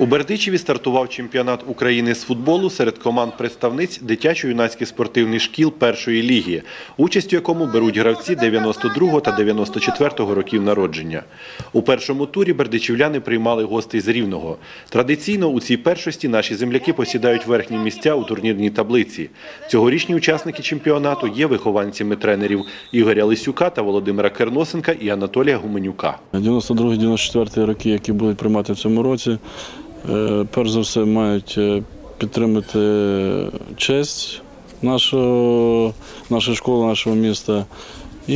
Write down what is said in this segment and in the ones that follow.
У Бердичеві стартував чемпіонат України з футболу серед команд представниць дитячо-юнацьких спортивних шкіл першої ліги, участь у якому беруть гравці 92 та 94 років народження. У першому турі бердичівляни приймали гостей з Рівного. Традиційно у цій першості наші земляки посідають верхні місця у турнірній таблиці. Цьогорічні учасники чемпіонату є вихованцями тренерів Ігоря Лисюка та Володимира Керносенка і Анатолія Гуменюка. 92-94 роки, які будуть приймати в цьому році, перш за все мають е, підтримати честь нашого, нашої школи, нашого міста. І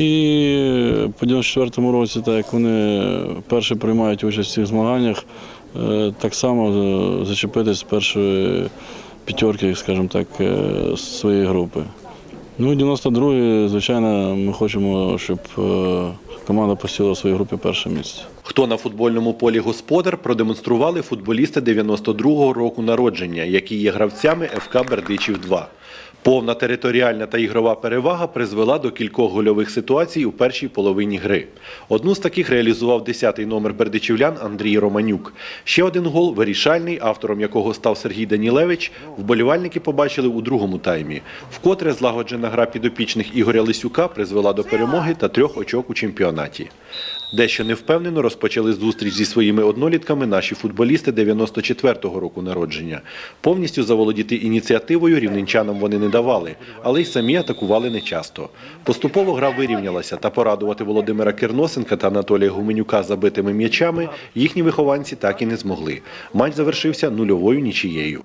по 94-му році, так як вони перші приймають участь в цих змаганнях, е, так само е, зачепитись з першої п'ятерки, скажімо так, е, своєї групи. Ну, 92-й, звичайно, ми хочемо, щоб е, команда посіла в своїй групі перше місце. Хто на футбольному полі господар продемонстрували футболісти 92-го року народження, які є гравцями ФК Бердичів 2. Повна територіальна та ігрова перевага призвела до кількох гольових ситуацій у першій половині гри. Одну з таких реалізував 10-й номер бердичівлян Андрій Романюк. Ще один гол вирішальний, автором якого став Сергій Данілевич, вболівальники побачили у другому таймі. Вкотре злагоджена гра підопічних Ігоря Лисюка призвела до перемоги та трьох очок у чемпіонаті. Дещо невпевнено розпочали зустріч зі своїми однолітками наші футболісти 94-го року народження. Повністю заволодіти ініціативою рівненчанам вони не давали, але й самі атакували нечасто. Поступово гра вирівнялася та порадувати Володимира Керносенка та Анатолія Гуменюка забитими м'ячами їхні вихованці так і не змогли. Матч завершився нульовою нічією.